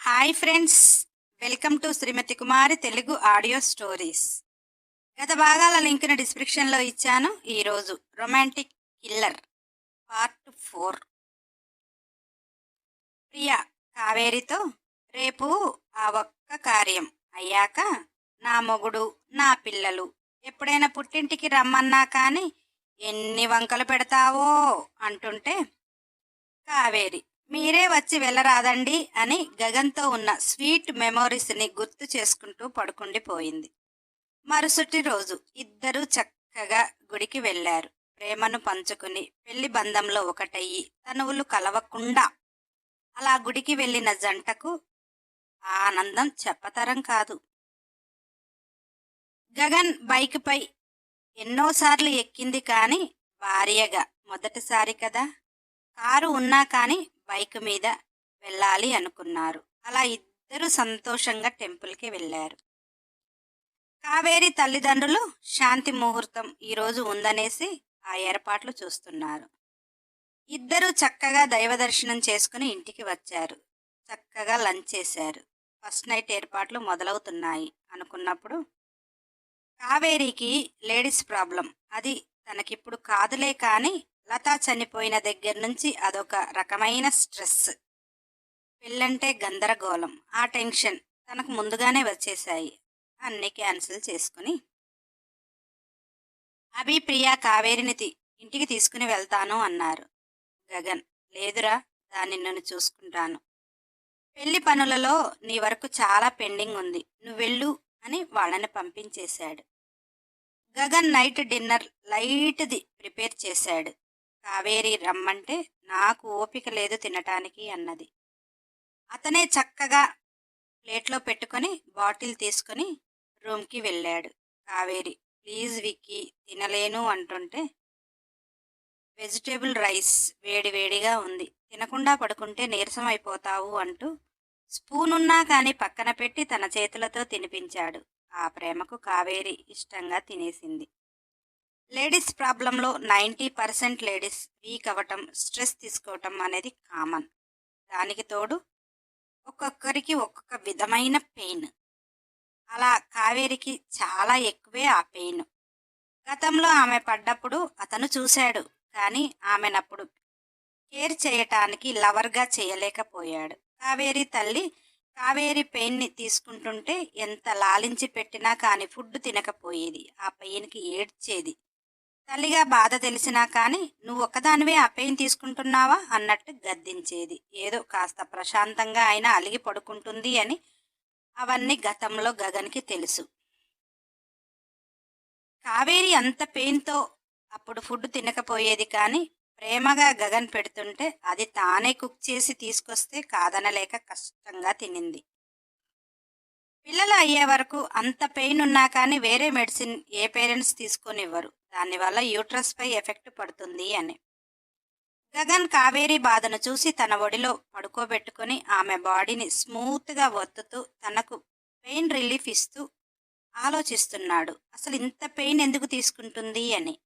Hi friends welcome to Shrimathi Kumari Telugu audio stories గత భాగాల లింక్ను డిస్క్రిప్షన్లో ఇచ్చాను. ఈరోజు romantic killer part four Priya కావేరితో రేపు ఆ ఒక్క కార్యం అయ్యాక నా మొగుడు నా పిల్లలు ఎప్పుడైనా పుట్టింటికి రమ్మన్నా కానీ ఎన్ని వంకలు పెడతావో అంటుంటే కావేరి మీరే వచ్చి వెళ్ళరాదండి అని గగన్తో ఉన్న స్వీట్ మెమోరీస్ని గుర్తు చేసుకుంటూ పడుకుండిపోయింది. మరుసటి రోజు ఇద్దరూ చక్కగా గుడికి వెళ్ళారు. ప్రేమను పంచుకుని పెళ్ళి బంధంలో ఒకటయ్యి తనువులు కలవకుండా అలా గుడికి వెళ్ళిన జంటకు ఆనందం చెప్పతరం కాదు. గగన్ బైక్పై ఎన్నోసార్లు ఎక్కింది కానీ భార్యగా మొదటిసారి కదా. కారు ఉన్నా కానీ బైక్ మీద వెళ్ళాలి అనుకున్నారు. అలా ఇద్దరు సంతోషంగా టెంపుల్కి వెళ్ళారు. కావేరి తల్లిదండ్రులు శాంతి ముహూర్తం ఈరోజు ఉందనేసి ఆ ఏర్పాట్లు చూస్తున్నారు. ఇద్దరు చక్కగా దైవ దర్శనం చేసుకుని ఇంటికి వచ్చారు. చక్కగా లంచ్ చేశారు. ఫస్ట్ నైట్ ఏర్పాట్లు మొదలవుతున్నాయి అనుకున్నప్పుడు కావేరికి లేడీస్ ప్రాబ్లం. అది తనకిప్పుడు కాదులే కానీ లత చనిపోయిన దగ్గర నుంచి అదొక రకమైన స్ట్రెస్. పెళ్ళంటే గందరగోళం ఆ టెన్షన్ తనకు ముందుగానే వచ్చేశాయి. అన్నీ క్యాన్సిల్ చేసుకుని అభి ప్రియా కావేరిని ఇంటికి తీసుకుని వెళ్తాను అన్నారు. గగన్ లేదురా దాన్ని నన్ను చూసుకుంటాను. పెళ్ళి పనులలో నీ వరకు చాలా పెండింగ్ ఉంది. నువ్వు వెళ్ళు అని వాళ్ళని పంపించేశాడు. గగన్ నైట్ డిన్నర్ లైట్ది ప్రిపేర్ చేశాడు. కావేరి రమ్మంటే నాకు ఓపిక లేదు తినటానికి అన్నది. అతనే చక్కగా ప్లేట్లో పెట్టుకొని బాటిల్ తీసుకొని రూమ్కి వెళ్ళాడు. కావేరి ప్లీజ్ విక్కీ తినలేను అంటుంటే వెజిటేబుల్ రైస్ వేడివేడిగా ఉంది. తినకుండా పడుకుంటే నీరసం అయిపోతావు అంటూ స్పూన్ ఉన్నా కానీ పక్కన పెట్టి తన చేతులతో తినిపించాడు. ఆ ప్రేమకు కావేరి ఇష్టంగా తినేసింది. లేడీస్ ప్రాబ్లంలో నైంటీ పర్సెంట్ లేడీస్ వీక్ అవ్వటం స్ట్రెస్ తీసుకోవటం అనేది కామన్. దానికి తోడు ఒక్కొక్కరికి ఒక్కొక్క విధమైన పెయిన్. అలా కావేరికి చాలా ఎక్కువే ఆ పెయిన్. గతంలో ఆమె పడ్డప్పుడు అతను చూశాడు కానీ ఆమెనప్పుడు కేర్ చేయటానికి లవర్గా చేయలేకపోయాడు. కావేరి తల్లి కావేరి పెయిన్ని తీసుకుంటుంటే ఎంత లాలించి పెట్టినా కానీ ఫుడ్ తినకపోయేది. ఆ పెయిన్కి ఏడ్చేది. తల్లిగా బాధ తెలిసినా కానీ నువ్వు ఒక్కదానివే ఆ పెయిన్ తీసుకుంటున్నావా అన్నట్టు గద్దించేది. ఏదో కాస్త ప్రశాంతంగా అయినా అలిగి పడుకుంటుంది అని అవన్నీ గతంలో గగన్కి తెలుసు. కావేరి అంత పెయిన్తో అప్పుడు ఫుడ్ తినకపోయేది కానీ ప్రేమగా గగన్ పెడుతుంటే అది తానే కుక్ చేసి తీసుకొస్తే కాదనలేక కష్టంగా తినింది. పిల్లలు అయ్యే వరకు అంత పెయిన్ ఉన్నా కానీ వేరే మెడిసిన్ ఏ పేరెంట్స్ తీసుకొని ఇవ్వరు దానివల్ల యూట్రస్పై ఎఫెక్ట్ పడుతుంది అని. గగన్ కావేరి బాధను చూసి తన ఒడిలో పడుకోబెట్టుకుని ఆమె బాడీని స్మూత్గా ఒత్తుతూ తనకు పెయిన్ రిలీఫ్ ఇస్తూ ఆలోచిస్తున్నాడు. అసలు ఇంత పెయిన్ ఎందుకు తీసుకుంటుంది? అని.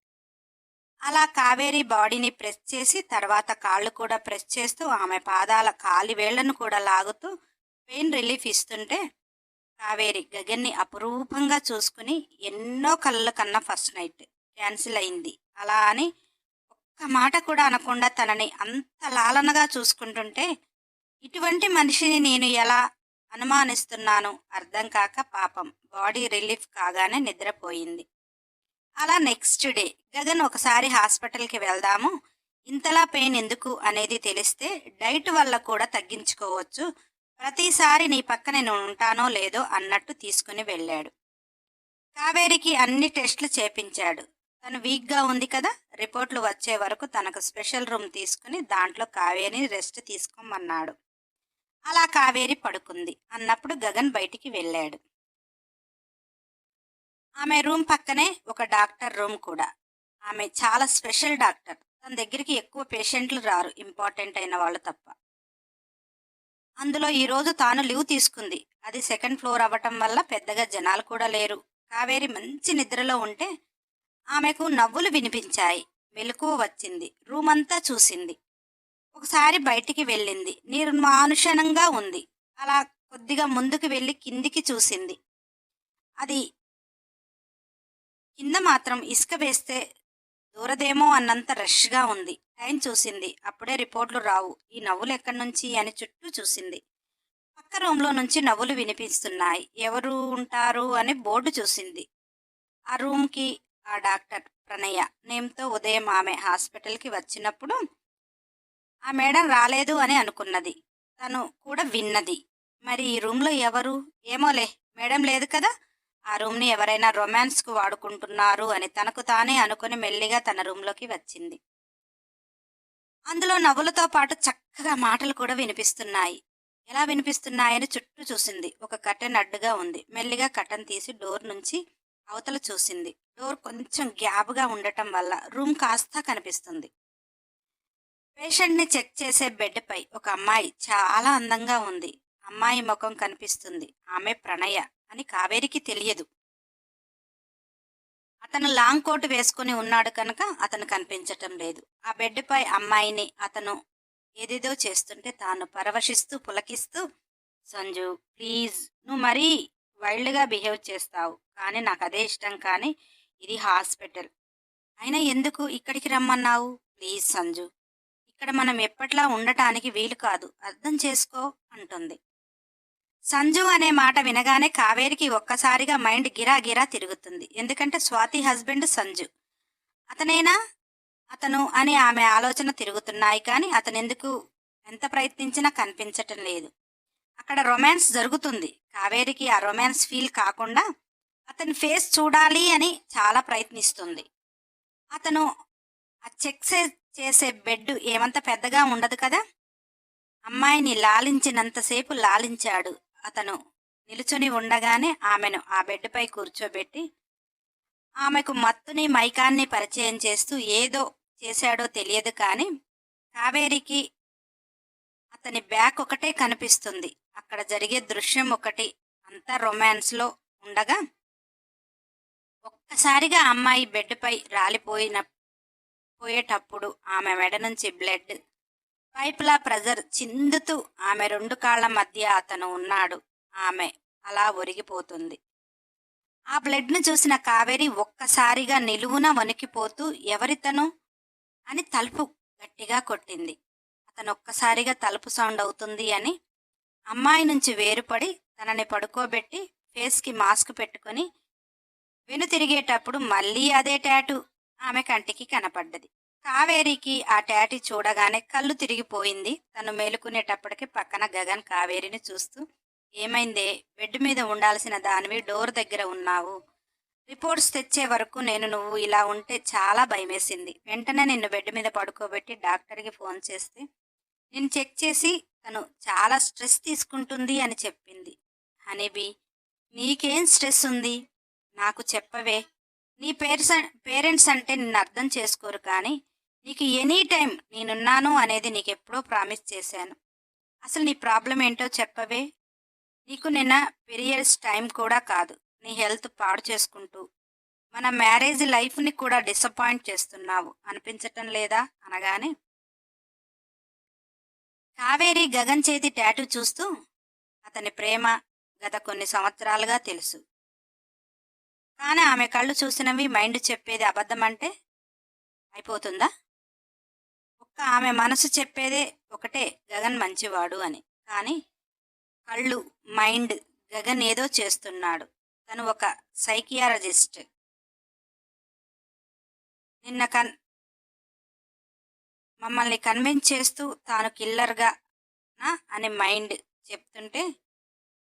అలా కావేరి బాడీని ప్రెస్ చేసి తర్వాత కాళ్ళు కూడా ప్రెస్ చేస్తూ ఆమె పాదాల కాలి వేళ్ళను కూడా లాగుతూ పెయిన్ రిలీఫ్ ఇస్తుంటే కావేరి గగన్ని అపురూపంగా చూసుకుని ఎన్నో కళ్ళ కన్నా ఫస్ట్ నైట్. క్యాన్సిల్ అయింది. అలా అని ఒక్క మాట కూడా అనకుండా తనని అంత లాలనగా చూసుకుంటుంటే ఇటువంటి మనిషిని నేను ఎలా అనుమానిస్తున్నాను అర్థం కాక పాపం బాడీ రిలీఫ్ కాగానే నిద్రపోయింది. అలా నెక్స్ట్ డే గగన్ ఒకసారి హాస్పిటల్కి వెళ్దాము ఇంతలా పెయిన్ ఎందుకు అనేది తెలిస్తే డైట్ వల్ల కూడా తగ్గించుకోవచ్చు ప్రతిసారి నీ పక్క నేను ఉంటానో లేదో అన్నట్టు తీసుకుని వెళ్ళాడు. కావేరికి అన్ని టెస్టులు చేపించాడు. తను వీక్గా ఉంది కదా రిపోర్ట్లు వచ్చే వరకు తనకు స్పెషల్ రూమ్ తీసుకుని దాంట్లో కావేరిని రెస్ట్ తీసుకోమన్నాడు. అలా కావేరి పడుకుంది. అన్నప్పుడు గగన్ బయటికి వెళ్ళాడు. ఆమె రూమ్ పక్కనే ఒక డాక్టర్ రూమ్ కూడా. ఆమె చాలా స్పెషల్ డాక్టర్. తన దగ్గరికి ఎక్కువ పేషెంట్లు రారు. ఇంపార్టెంట్ అయిన వాళ్ళు తప్ప. అందులో ఈరోజు తాను లీవ్ తీసుకుంది. అది సెకండ్ ఫ్లోర్ అవ్వటం వల్ల పెద్దగా జనాలు కూడా లేరు. కావేరి మంచి నిద్రలో ఉంటే ఆమెకు నవ్వులు వినిపించాయి. మెలకువ వచ్చింది. రూమ్ అంతా చూసింది. ఒకసారి బయటికి వెళ్ళింది. నిర్మానుషణంగా ఉంది. అలా కొద్దిగా ముందుకు వెళ్ళి కిందికి చూసింది. అది కింద మాత్రం ఇసుక వేస్తే దూరదేమో అన్నంత రష్గా ఉంది. టైం చూసింది. అప్పుడే రిపోర్ట్లు రావు. ఈ నవ్వులు ఎక్కడి నుంచి అని చుట్టూ చూసింది. పక్క రూమ్లో నుంచి నవ్వులు వినిపిస్తున్నాయి. ఎవరు ఉంటారు అని బోర్డు చూసింది. ఆ రూమ్కి ఆ డాక్టర్ ప్రణయ నేమ్తో ఉదయం ఆమె హాస్పిటల్కి వచ్చినప్పుడు ఆ మేడం రాలేదు అని అనుకున్నది. తను కూడా విన్నది. మరి ఈ రూమ్లో ఎవరు? ఏమోలే మేడం లేదు కదా? ఆ రూమ్ని ఎవరైనా రొమాన్స్కు వాడుకుంటున్నారు అని తనకు తానే అనుకుని మెల్లిగా తన రూమ్లోకి వచ్చింది. అందులో నవ్వులతో పాటు చక్కగా మాటలు కూడా వినిపిస్తున్నాయి. ఎలా వినిపిస్తున్నాయని చుట్టూ చూసింది. ఒక కర్టెన్ అడ్డుగా ఉంది. మెల్లిగా కర్టెన్ తీసి డోర్ నుంచి అవతల చూసింది. డోర్ కొంచెం గ్యాప్గా ఉండటం వల్ల రూమ్ కాస్త కనిపిస్తుంది. పేషెంట్ని చెక్ చేసే బెడ్పై ఒక అమ్మాయి చాలా అందంగా ఉంది. అమ్మాయి ముఖం కనిపిస్తుంది. ఆమె ప్రణయ అని కావేరికి తెలియదు. అతను లాంగ్ కోట్ వేసుకుని ఉన్నాడు కనుక అతను కనిపించటం లేదు. ఆ బెడ్పై అమ్మాయిని అతను ఏదేదో చేస్తుంటే తాను పరవశిస్తూ పులకిస్తూ సంజు ప్లీజ్ నువ్వు మరీ వైల్డ్గా బిహేవ్ చేస్తావు. కానీ నాకు అదే ఇష్టం కానీ ఇది హాస్పిటల్. అయినా ఎందుకు ఇక్కడికి రమ్మన్నావు? ప్లీజ్ సంజు. ఇక్కడ మనం ఎప్పట్లా ఉండటానికి వీలు కాదు. అర్థం చేసుకో అంటుంది. సంజు అనే మాట వినగానే కావేరికి ఒక్కసారిగా మైండ్ గిరా గిరా తిరుగుతుంది. ఎందుకంటే స్వాతి హస్బెండ్ సంజు. అతనేనా? అతను అని ఆమె ఆలోచన తిరుగుతున్నాయి కానీ అతను ఎందుకు ఎంత ప్రయత్నించినా కనిపించటం లేదు. అక్కడ రొమాన్స్ జరుగుతుంది. కావేరికి ఆ రొమాన్స్ ఫీల్ కాకుండా అతని ఫేస్ చూడాలి అని చాలా ప్రయత్నిస్తుంది. అతను ఆ చెక్స్ చేసే బెడ్ ఏమంత పెద్దగా ఉండదు కదా? అమ్మాయిని లాలించినంతసేపు లాలించాడు. అతను నిలుచుని ఉండగానే ఆమెను ఆ బెడ్పై కూర్చోబెట్టి ఆమెకు మత్తుని మైకాన్ని పరిచయం చేస్తూ ఏదో చేశాడో తెలియదు కానీ కావేరికి అతని బ్యాక్ ఒకటే కనిపిస్తుంది. అక్కడ జరిగే దృశ్యం ఒకటి అంతా రొమాన్స్లో ఉండగా ఒక్కసారిగా అమ్మాయి బెడ్పై రాలిపోయిన పోయేటప్పుడు ఆమె మెడ నుంచి బ్లడ్ పైపులా ప్రెజర్ చిందుతూ ఆమె రెండు కాళ్ళ మధ్య అతను ఉన్నాడు. ఆమె అలా ఒరిగిపోతుంది. ఆ బ్లడ్ను చూసిన కావేరి ఒక్కసారిగా నిలువున వణికిపోతూ ఎవరితను? అని తలుపు గట్టిగా కొట్టింది. అతను ఒక్కసారిగా తలుపు సౌండ్ అవుతుంది అని అమ్మాయి నుంచి వేరుపడి తనని పడుకోబెట్టి ఫేస్కి మాస్క్ పెట్టుకొని వెను తిరిగేటప్పుడు మళ్ళీ అదే టాటు ఆమె కంటికి కనపడ్డది. కావేరికి ఆ టాటి చూడగానే కళ్ళు తిరిగిపోయింది. తను మేలుకునేటప్పటికి పక్కన గగన్ కావేరిని చూస్తూ ఏమైందే? బెడ్ మీద ఉండాల్సిన దానివి డోర్ దగ్గర ఉన్నావు. రిపోర్ట్స్ తెచ్చే వరకు నేను నువ్వు ఇలా ఉంటే చాలా భయమేసింది. వెంటనే నిన్ను బెడ్ మీద పడుకోబెట్టి డాక్టర్కి ఫోన్ చేస్తే నేను చెక్ చేసి తను చాలా స్ట్రెస్ తీసుకుంటుంది అని చెప్పింది. హనీబీ నీకేం స్ట్రెస్ ఉంది? నాకు చెప్పవే. నీ పేరెంట్స్ పేరెంట్స్ అంటే నిన్ను అర్థం చేసుకోరు కానీ నీకు ఎనీ టైం నేనున్నాను అనేది నీకు ఎప్పుడో ప్రామిస్ చేశాను. అసలు నీ ప్రాబ్లం ఏంటో చెప్పవే. నీకు నిన్న పీరియడ్స్ టైం కూడా కాదు. నీ హెల్త్ పాడు చేసుకుంటూ. మన మ్యారేజ్ లైఫ్ని కూడా డిసప్పాయింట్ చేస్తున్నావు. అనిపించటం లేదా? అనగానే. కావేరి గగన్ చేతి టాటూ చూస్తూ అతని ప్రేమ గత కొన్ని సంవత్సరాలుగా తెలుసు. కానీ ఆమె కళ్ళు చూసినవి మైండ్ చెప్పేది అబద్ధమంటే అయిపోతుందా? ఒక్క ఆమె మనసు చెప్పేదే ఒకటే గగన్ మంచివాడు అని. కానీ కళ్ళు మైండ్ గగన్ ఏదో చేస్తున్నాడు. తను ఒక సైకియాలజిస్ట్. నిన్న కన్ మమ్మల్ని కన్విన్స్ చేస్తూ తాను కిల్లర్గా నా అని మైండ్ చెప్తుంటే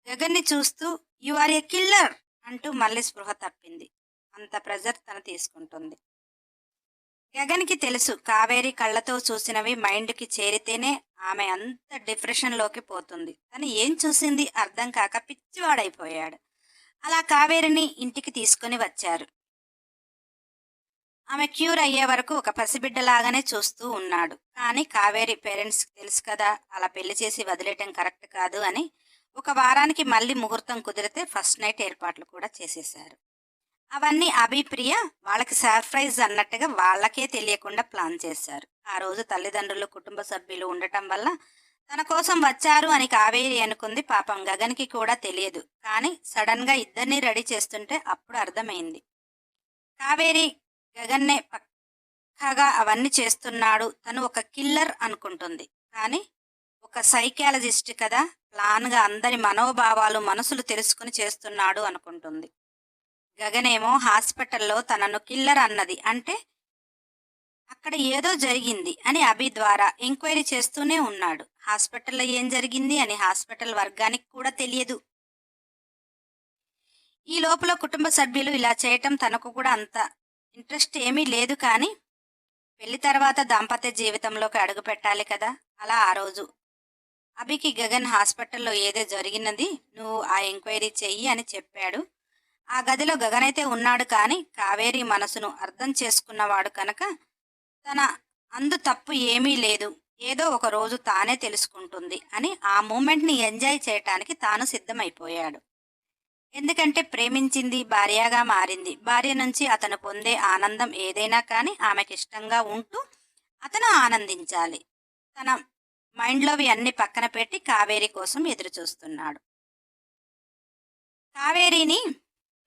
గగన్ని చూస్తూ యు ఆర్ ఏ కిల్లర్! అంటూ మళ్ళీ స్పృహ తప్పింది. అంత ప్రెజర్ తను తీసుకుంటుంది. గగన్కి తెలుసు కావేరి కళ్ళతో చూసినవి మైండ్కి చేరితేనే ఆమె అంత డిప్రెషన్లోకి పోతుంది. తను ఏం చూసింది అర్థం కాక పిచ్చివాడైపోయాడు. అలా కావేరిని ఇంటికి తీసుకుని వచ్చారు. ఆమె క్యూర్ అయ్యే వరకు ఒక పసిబిడ్డలాగానే చూస్తూ ఉన్నాడు. కానీ కావేరి పేరెంట్స్కి తెలుసు కదా అలా పెళ్ళి చేసి వదిలేయటం కరెక్ట్ కాదు అని ఒక వారానికి మళ్ళీ ముహూర్తం కుదిరితే ఫస్ట్ నైట్ ఏర్పాట్లు కూడా చేసేశారు. అవన్నీ అభిప్రియ వాళ్ళకి సర్ప్రైజ్ అన్నట్టుగా వాళ్ళకే తెలియకుండా ప్లాన్ చేశారు. ఆ రోజు తల్లిదండ్రులు కుటుంబ సభ్యులు ఉండటం వల్ల తన కోసం వచ్చారు అని కావేరి అనుకుంది. పాపం గగన్కి కూడా తెలియదు. కానీ సడన్గా ఇద్దరిని రెడీ చేస్తుంటే అప్పుడు అర్థమైంది. కావేరి గగన్నే పక్కగా అవన్నీ చేస్తున్నాడు. తను ఒక కిల్లర్ అనుకుంటుంది. కానీ ఒక సైకాలజిస్ట్ కదా. ప్లాన్గా అందరి మనోభావాలు మనసులు తెలుసుకుని చేస్తున్నాడు అనుకుంటుంది. గగనేమో హాస్పిటల్లో తనను కిల్లర్ అన్నది. అంటే అక్కడ ఏదో జరిగింది అని అభి ద్వారా ఎంక్వైరీ చేస్తూనే ఉన్నాడు. హాస్పిటల్లో ఏం జరిగింది అని హాస్పిటల్ వర్గానికి కూడా తెలియదు. ఈ లోపల కుటుంబ సభ్యులు ఇలా చేయటం తనకు కూడా అంత ఇంట్రెస్ట్ ఏమీ లేదు కానీ పెళ్ళి తర్వాత దాంపత్య జీవితంలోకి అడుగు పెట్టాలి కదా. అలా ఆ రోజు అభికి గగన్ హాస్పిటల్లో ఏదో జరిగినది నువ్వు ఆ ఎంక్వైరీ చెయ్యి అని చెప్పాడు. ఆ గదిలో గగన్ అయితే ఉన్నాడు కానీ కావేరి మనసును అర్థం చేసుకున్నవాడు కనుక తన అందు తప్పు ఏమీ లేదు. ఏదో ఒక రోజు తానే తెలుసుకుంటుంది అని ఆ మూమెంట్ని ఎంజాయ్ చేయటానికి తాను సిద్ధమైపోయాడు. ఎందుకంటే ప్రేమించింది భార్యగా మారింది. భార్య నుంచి అతను పొందే ఆనందం ఏదైనా కానీ ఆమెకిష్టంగా ఉంటూ అతను ఆనందించాలి. తన మైండ్లోవి అన్ని పక్కన పెట్టి కావేరి కోసం ఎదురు చూస్తున్నాడు కావేరిని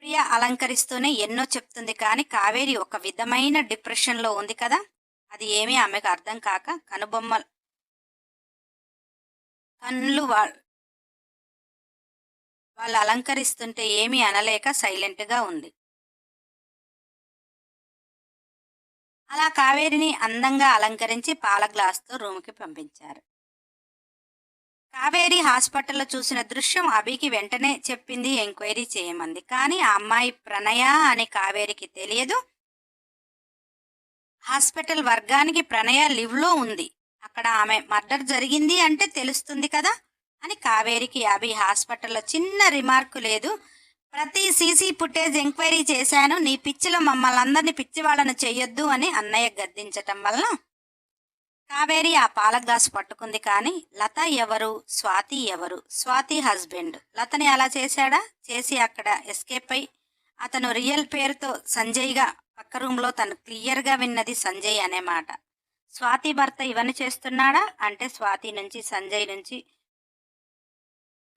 ప్రియ అలంకరిస్తూనే ఎన్నో చెప్తుంది కానీ కావేరి ఒక విధమైన డిప్రెషన్లో ఉంది కదా అది ఏమీ ఆమెకు అర్థం కాక కనుబొమ్మ కళ్ళు వా- వాళ్ళు అలంకరిస్తుంటే ఏమీ అనలేక సైలెంట్గా ఉంది. అలా కావేరిని అందంగా అలంకరించి పాల గ్లాస్తో రూమ్కి పంపించారు. కావేరి హాస్పిటల్లో చూసిన దృశ్యం అభికి వెంటనే చెప్పింది ఎంక్వైరీ చేయమంది. కానీ ఆ అమ్మాయి ప్రణయ అని కావేరికి తెలియదు. హాస్పిటల్ వర్గానికి ప్రణయ లివ్లో ఉంది. అక్కడ ఆమె మర్డర్ జరిగింది అంటే తెలుస్తుంది కదా అని కావేరికి అభి హాస్పిటల్లో చిన్న రిమార్కు లేదు. ప్రతి సీసీ ఫుటేజ్ ఎంక్వైరీ చేశాను. నీ పిచ్చిలో మమ్మల్ని అందరినీ పిచ్చివాళ్ళను చెయ్యొద్దు అని అన్నయ్య గద్దించటం వల్ల కావేరి ఆ పాల గ్లాసు పట్టుకుంది కానీ లత ఎవరు? స్వాతి ఎవరు? స్వాతి హస్బెండ్. లతని అలా చేశాడా? చేసి అక్కడ ఎస్కేప్ అయి అతను రియల్ పేరుతో సంజయ్గా పక్క రూమ్లో తను క్లియర్గా విన్నది సంజయ్ అనే మాట. స్వాతి భర్త ఇవన్నీ చేస్తున్నాడా? అంటే స్వాతి నుంచి సంజయ్ నుంచి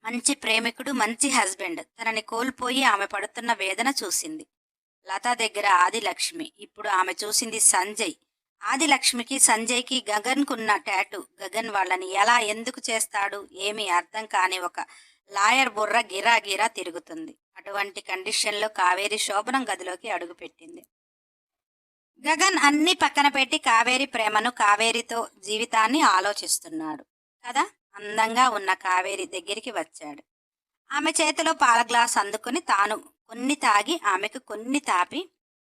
మంచి ప్రేమికుడు మంచి హస్బెండ్. తనని కోల్పోయి ఆమె పడుతున్న వేదన చూసింది. లత దగ్గర ఆదిలక్ష్మి. ఇప్పుడు ఆమె చూసింది సంజయ్. ఆదిలక్ష్మికి సంజయ్కి గగన్కున్న ట్యాటు గగన్ వాళ్ళని ఎలా ఎందుకు చేస్తాడు ఏమీ అర్థం కాని ఒక లాయర్ బుర్ర గిరా గిరా తిరుగుతుంది. అటువంటి కండిషన్లో కావేరి శోభనం గదిలోకి అడుగుపెట్టింది. గగన్ అన్ని పక్కన పెట్టి కావేరి ప్రేమను కావేరితో జీవితాన్ని ఆలోచిస్తున్నాడు. కదా? అందంగా ఉన్న కావేరి దగ్గరికి వచ్చాడు. ఆమె చేతిలో పాల గ్లాస్ అందుకుని తాను కొన్ని తాగి ఆమెకు కొన్ని తాపి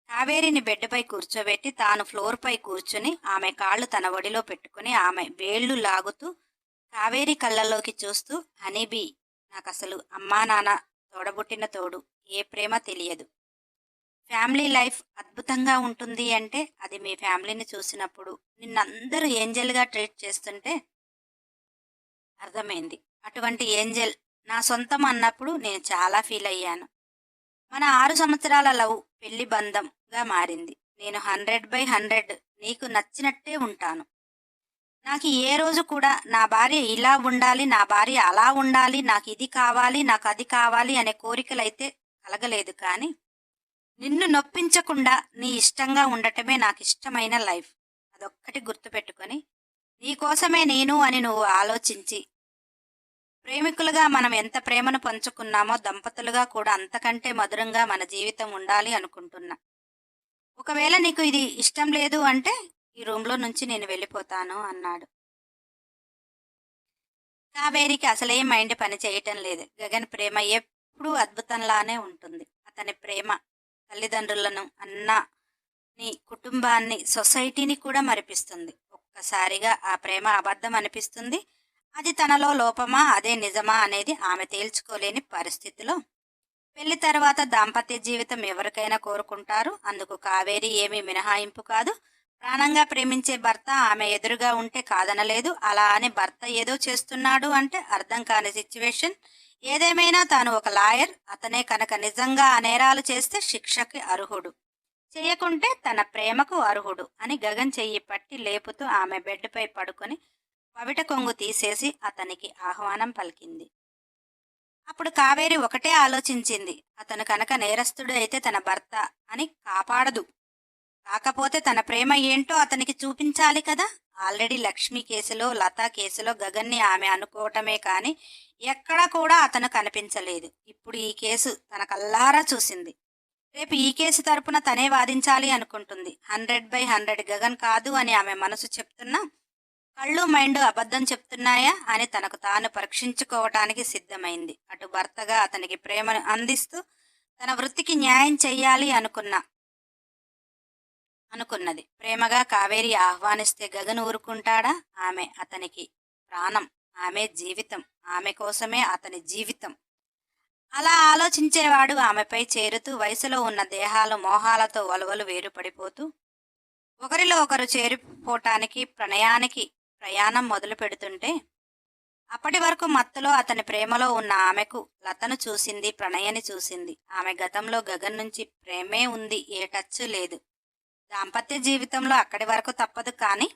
కావేరిని బెడ్పై కూర్చోబెట్టి తాను ఫ్లోర్పై కూర్చుని ఆమె కాళ్ళు తన ఒడిలో పెట్టుకుని ఆమె వేళ్ళు లాగుతూ కావేరి కళ్ళల్లోకి చూస్తూ హనీబీ నాకు అసలు అమ్మా నాన్న తోడబుట్టిన తోడు. ఏ ప్రేమ తెలియదు. ఫ్యామిలీ లైఫ్ అద్భుతంగా ఉంటుంది అంటే అది మీ ఫ్యామిలీని చూసినప్పుడు నిన్నందరూ ఏంజల్గా ట్రీట్ చేస్తుంటే అర్థమైంది. అటువంటి ఏంజల్ నా సొంతం అన్నప్పుడు నేను చాలా ఫీల్ అయ్యాను. మన ఆరు సంవత్సరాల లవ్ పెళ్ళి బంధంగా మారింది. నేను హండ్రెడ్ బై హండ్రెడ్ నీకు నచ్చినట్టే ఉంటాను. నాకు ఏ రోజు కూడా నా భార్య ఇలా ఉండాలి నా భార్య అలా ఉండాలి నాకు ఇది కావాలి నాకు అది కావాలి అనే కోరికలైతే కలగలేదు కానీ నిన్ను నొప్పించకుండా నీ ఇష్టంగా ఉండటమే నాకు ఇష్టమైన లైఫ్. అదొక్కటి గుర్తుపెట్టుకొని నీకోసమే నేను అని నువ్వు ఆలోచించి ప్రేమికులుగా మనం ఎంత ప్రేమను పంచుకున్నామో దంపతులుగా కూడా అంతకంటే మధురంగా మన జీవితం ఉండాలి అనుకుంటున్నా. ఒకవేళ నీకు ఇది ఇష్టం లేదు అంటే ఈ రూమ్లో నుంచి నేను వెళ్ళిపోతాను అన్నాడు. కావేరికి అసలే మైండ్ పని చేయటం లేదు. గగన్ ప్రేమ ఎప్పుడూ అద్భుతంలానే ఉంటుంది. అతని ప్రేమ తల్లిదండ్రులను అన్నని కుటుంబాన్ని సొసైటీని కూడా మరిపిస్తుంది. ఒక్కసారిగా ఆ ప్రేమ అబద్ధం అనిపిస్తుంది. అది తనలో లోపమా అదే నిజమా అనేది ఆమె తేల్చుకోలేని పరిస్థితిలో. పెళ్ళి తర్వాత దాంపత్య జీవితం ఎవరికైనా కోరుకుంటారు. అందుకు కావేరి ఏమీ మినహాయింపు కాదు. ప్రాణంగా ప్రేమించే భర్త ఆమె ఎదురుగా ఉంటే కాదనలేదు. అలా అని భర్త ఏదో చేస్తున్నాడు అంటే అర్థం కాని సిచ్యువేషన్. ఏదేమైనా తాను ఒక లాయర్ అతనే కనుక నిజంగా ఆ నేరాలు చేస్తే శిక్షకి అర్హుడు. చేయకుంటే తన ప్రేమకు అర్హుడు అని గగన్ చెయ్యి పట్టి లేపుతూ ఆమె బెడ్పై పడుకొని పవిట కొంగు తీసేసి అతనికి ఆహ్వానం పలికింది. అప్పుడు కావేరి ఒకటే ఆలోచించింది. అతను కనుక నేరస్తుడు అయితే తన భర్త అని కాపాడదు. కాకపోతే తన ప్రేమ ఏంటో అతనికి చూపించాలి కదా? ఆల్రెడీ లక్ష్మి కేసులో లతా కేసులో గగన్ని ఆమె అనుకోవటమే కాని ఎక్కడా కూడా అతను కనిపించలేదు. ఇప్పుడు ఈ కేసు తన కల్లారా చూసింది. రేపు ఈ కేసు తరపున తనే వాదించాలి అనుకుంటుంది. హండ్రెడ్ బై హండ్రెడ్ గగన్ కాదు అని ఆమె మనసు చెప్తున్నా కళ్ళు మైండ్ అబద్ధం చెప్తున్నాయా అని తనకు తాను పరీక్షించుకోవటానికి సిద్ధమైంది. అటు భర్తగా అతనికి ప్రేమను అందిస్తూ తన వృత్తికి న్యాయం చెయ్యాలి అనుకున్న అనుకున్నది. ప్రేమగా కావేరి ఆహ్వానిస్తే గగన్ ఊరుకుంటాడా? ఆమె అతనికి ప్రాణం. ఆమె జీవితం. ఆమె కోసమే అతని జీవితం. అలా ఆలోచించేవాడు ఆమెపై చేరుతూ వయసులో ఉన్న దేహాలు మోహాలతో వలువలు వేరుపడిపోతూ ఒకరిలో ఒకరు చేరిపోవటానికి ప్రణయానికి ప్రయాణం మొదలు పెడుతుంటే అప్పటి వరకు మత్తులో అతని ప్రేమలో ఉన్న ఆమెకు లతను చూసింది ప్రణయని చూసింది. ఆమె గతంలో గగన్ నుంచి ప్రేమే ఉంది ఏ టచ్ లేదు. దాంపత్య జీవితంలో అక్కడి వరకు తప్పదు కానీ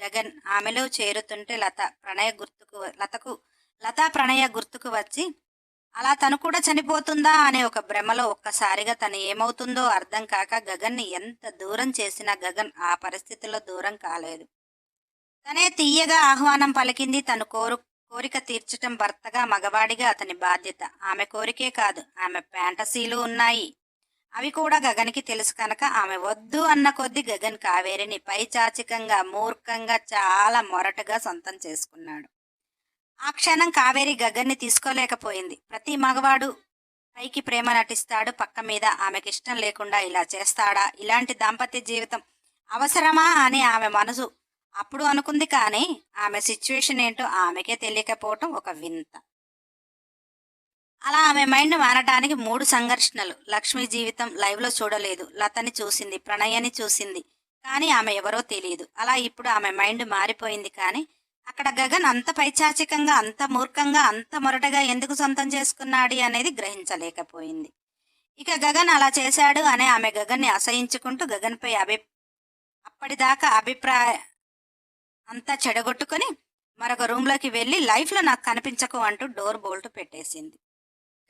గగన్ ఆమెలో చేరుతుంటే లత ప్రణయ గుర్తుకు లతకు లతా ప్రణయ గుర్తుకు వచ్చి అలా తను కూడా చనిపోతుందా? అనే ఒక భ్రమలో ఒక్కసారిగా తను ఏమవుతుందో అర్థం కాక గగన్ని ఎంత దూరం చేసినా గగన్ ఆ పరిస్థితిలో దూరం కాలేదు. తనే తీయగా ఆహ్వానం పలికింది. తను కోరు కోరిక తీర్చటం భర్తగా మగవాడిగా అతని బాధ్యత. ఆమె కోరికే కాదు. ఆమె ఫ్యాంటసీలు ఉన్నాయి. అవి కూడా గగన్కి తెలుసు కనుక ఆమె వద్దు అన్న కొద్దీ గగన్ కావేరిని పైచాచికంగా మూర్ఖంగా చాలా మొరటుగా సొంతం చేసుకున్నాడు. ఆ క్షణం కావేరి గగన్ని తీసుకోలేకపోయింది. ప్రతి మగవాడు పైకి ప్రేమ నటిస్తాడు. పక్క మీద ఆమెకి ఇష్టం లేకుండా ఇలా చేస్తాడా? ఇలాంటి దాంపత్య జీవితం అవసరమా అని ఆమె మనసు అప్పుడు అనుకుంది కానీ ఆమె సిచ్యువేషన్ ఏంటో ఆమెకే తెలియకపోవటం ఒక వింత. అలా ఆమె మైండ్ మారటానికి మూడు సంఘర్షణలు. లక్ష్మి జీవితం లైవ్లో చూడలేదు. లతని చూసింది ప్రణయని చూసింది కానీ ఆమె ఎవరో తెలియదు. అలా ఇప్పుడు ఆమె మైండ్ మారిపోయింది కానీ అక్కడ గగన్ అంత పైచాచికంగా అంత మూర్ఖంగా అంత మొరటగా ఎందుకు సొంతం చేసుకున్నాడు అనేది గ్రహించలేకపోయింది. ఇక గగన్ అలా చేశాడు అనే ఆమె గగన్ని అసహించుకుంటూ గగన్పై అభి అప్పటిదాకా అభిప్రాయ అంతా చెడగొట్టుకుని మరొక రూమ్లోకి వెళ్ళి లైఫ్లో నాకు కనిపించకు అంటూ డోర్ బోల్ట్ పెట్టేసింది.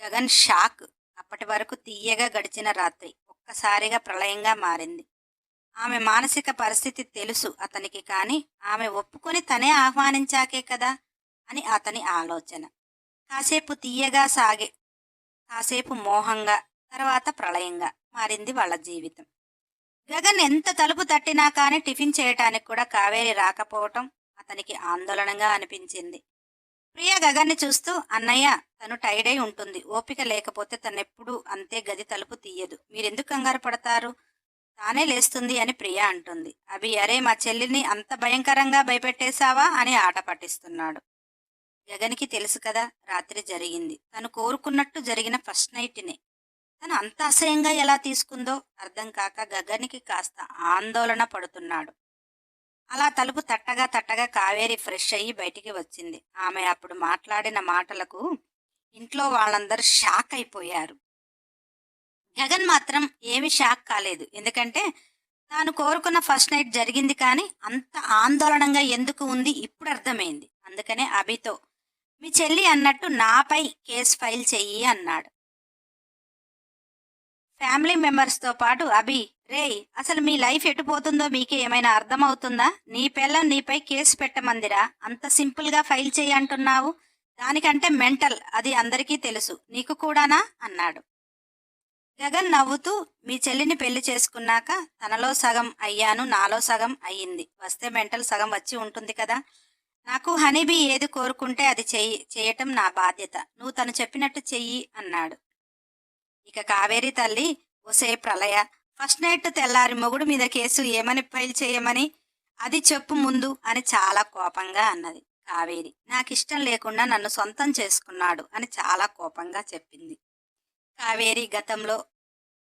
గగన్ షాక్. అప్పటి వరకు తీయగా గడిచిన రాత్రి ఒక్కసారిగా ప్రళయంగా మారింది. ఆమె మానసిక పరిస్థితి తెలుసు అతనికి కానీ ఆమె ఒప్పుకొని తనే ఆహ్వానించాకే కదా అని అతని ఆలోచన. కాసేపు తీయగా సాగే కాసేపు మోహంగా తర్వాత ప్రళయంగా మారింది వాళ్ళ జీవితం. గగన్ ఎంత తలుపు తట్టినా కానీ టిఫిన్ చేయటానికి కూడా కావేరి రాకపోవటం అతనికి ఆందోళనగా అనిపించింది. ప్రియ గగన్ని చూస్తూ అన్నయ్య తను టైడ్ అయి ఉంటుంది. ఓపిక లేకపోతే తనెప్పుడు అంతే గది తలుపు తీయదు. మీరెందుకు కంగారు పడతారు? తానే లేస్తుంది అని ప్రియ అంటుంది. అభి అరే మా చెల్లిని అంత భయంకరంగా భయపెట్టేశావా? అని ఆట పట్టిస్తున్నాడు. గగన్కి తెలుసు కదా రాత్రి జరిగింది. తను కోరుకున్నట్టు జరిగిన ఫస్ట్ నైట్నే తను అంత అసహ్యంగా ఎలా తీసుకుందో అర్థం కాక గగన్కి కాస్త ఆందోళన పడుతున్నాడు. అలా తలుపు తట్టగా తట్టగా కావేరి ఫ్రెష్ అయ్యి బయటికి వచ్చింది. ఆమె అప్పుడు మాట్లాడిన మాటలకు ఇంట్లో వాళ్ళందరూ షాక్ అయిపోయారు. గగన్ మాత్రం ఏమి షాక్ కాలేదు. ఎందుకంటే తాను కోరుకున్న ఫస్ట్ నైట్ జరిగింది కానీ అంత ఆందోళనంగా ఎందుకు ఉంది ఇప్పుడు అర్థమైంది. అందుకనే అభితో మీ చెల్లి అన్నట్టు నాపై కేసు ఫైల్ చెయ్యి అన్నాడు. ఫ్యామిలీ మెంబర్స్తో పాటు అభి రేయ్ అసలు మీ లైఫ్ ఎటుపోతుందో మీకే ఏమైనా అర్థమవుతుందా? నీ పిల్లం నీపై కేసు పెట్టమందిరా. అంత సింపుల్గా ఫైల్ చేయంటున్నావు దానికంటే మెంటల్ అది అందరికీ తెలుసు. నీకు కూడానా? అన్నాడు. గగన్ నవ్వుతూ మీ చెల్లిని పెళ్ళి చేసుకున్నాక తనలో సగం అయ్యాను నాలో సగం అయ్యింది. వస్తే మెంటల్ సగం వచ్చి ఉంటుంది కదా. నాకు హనీబీ ఏది కోరుకుంటే అది చెయ్యి చేయటం నా బాధ్యత. నువ్వు తను చెప్పినట్టు చెయ్యి అన్నాడు. ఇక కావేరి తల్లి ఒసే ప్రళయ ఫస్ట్ నైట్ తెల్లారి మొగుడు మీద కేసు ఏమని ఫైల్ చేయమని? అది చెప్పు ముందు అని చాలా కోపంగా అన్నది కావేరి. నాకు ఇష్టం లేకుండా నన్ను సొంతం చేసుకున్నాడు అని చాలా కోపంగా చెప్పింది. కావేరి గతంలో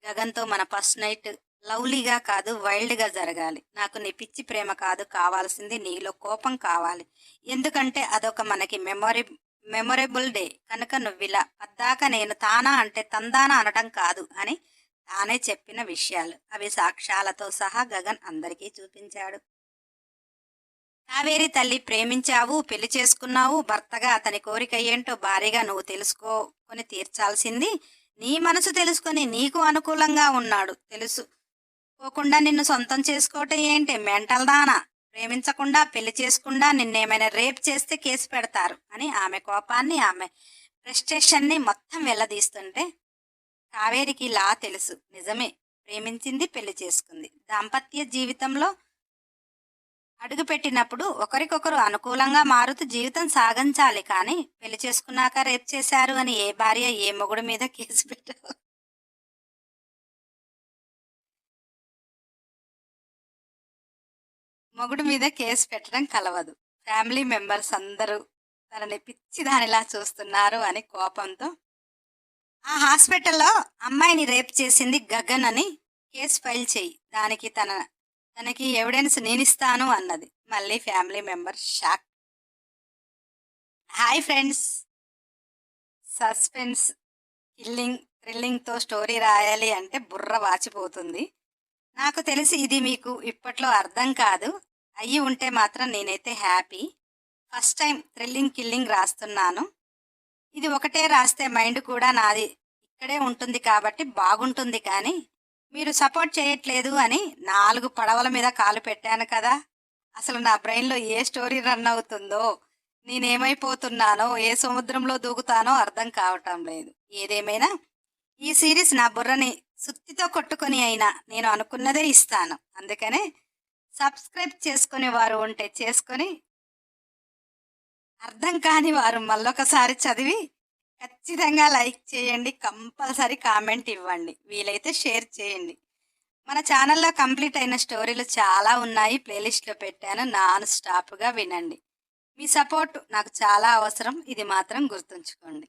గగన్తో మన ఫస్ట్ నైట్ లవ్లీగా కాదు వైల్డ్గా జరగాలి. నాకు నీ పిచ్చి ప్రేమ కాదు కావాల్సింది నీలో కోపం కావాలి. ఎందుకంటే అదొక మనకి మెమొరీ మెమొరబుల్ డే. కనుక నువ్విలా పద్దాక నేను తానా అంటే తందానా అనటం కాదు అని తానే చెప్పిన విషయాలు. అవి సాక్ష్యాలతో సహా గగన్ అందరికీ చూపించాడు. కావేరి తల్లి ప్రేమించావు పెళ్ళి చేసుకున్నావు భర్తగా అతని కోరిక ఏంటో భారీగా నువ్వు తెలుసుకోకొని తీర్చాల్సింది నీ మనసు తెలుసుకొని నీకు అనుకూలంగా ఉన్నాడు. తెలుసు. పోకుండా నిన్ను సొంతం చేసుకోవటం ఏంటి? మెంటల్ దానా? ప్రేమించకుండా పెళ్ళి చేసుకుండా నిన్నేమైనా రేప్ చేస్తే కేసు పెడతారు అని ఆమె కోపాన్ని ఆమె ఫ్రస్ట్రేషన్ని మొత్తం వెళ్ళదీస్తుంటే కావేరికి లా తెలుసు. నిజమే ప్రేమించింది పెళ్ళి చేసుకుంది. దాంపత్య జీవితంలో అడుగుపెట్టినప్పుడు ఒకరికొకరు అనుకూలంగా మారుతూ జీవితం సాగించాలి కానీ పెళ్ళి చేసుకున్నాక రేప్ చేశారు అని ఏ భార్య ఏ మొగుడు మీద కేసు పెట్టారు. మొగుడు మీద కేసు పెట్టడం కలవదు. ఫ్యామిలీ మెంబర్స్ అందరూ తనని పిచ్చి దానిలా చూస్తున్నారు అని కోపంతో ఆ హాస్పిటల్లో అమ్మాయిని రేప్ చేసింది గగన్ అని కేసు ఫైల్ చేయి. దానికి తన తనకి ఎవిడెన్స్ నేనిస్తాను అన్నది. మళ్ళీ family member shock. Hi friends. Suspense killing థ్రిల్లింగ్తో story రాయాలి అంటే బుర్ర వాచిపోతుంది. నాకు తెలిసి ఇది మీకు ఇప్పట్లో అర్థం కాదు. అయ్యి ఉంటే మాత్రం నేనైతే happy. First time thrilling killing రాస్తున్నాను. ఇది ఒకటే రాస్తే మైండ్ కూడా నాది ఇక్కడే ఉంటుంది కాబట్టి బాగుంటుంది కానీ మీరు సపోర్ట్ చేయట్లేదు అని నాలుగు పడవల మీద కాలు పెట్టాను కదా. అసలు నా బ్రెయిన్లో ఏ స్టోరీ రన్ అవుతుందో నేనేమైపోతున్నానో ఏ సముద్రంలో దూకుతానో అర్థం కావటం లేదు. ఏదేమైనా ఈ సిరీస్ నా బుర్రని సుత్తితో కొట్టుకొని అయినా నేను అనుకున్నదే ఇస్తాను. అందుకనే సబ్స్క్రైబ్ చేసుకునే వారు ఉంటే చేసుకొని అర్థం కాని వారు మళ్ళొకసారి చదివి ఖచ్చితంగా లైక్ చేయండి కంపల్సరీ కామెంట్ ఇవ్వండి వీలైతే షేర్ చేయండి. మన ఛానల్లో కంప్లీట్ అయిన స్టోరీలు చాలా ఉన్నాయి ప్లేలిస్ట్లో పెట్టాను నాన్ స్టాప్గా వినండి. మీ సపోర్ట్ నాకు చాలా అవసరం ఇది మాత్రం గుర్తుంచుకోండి.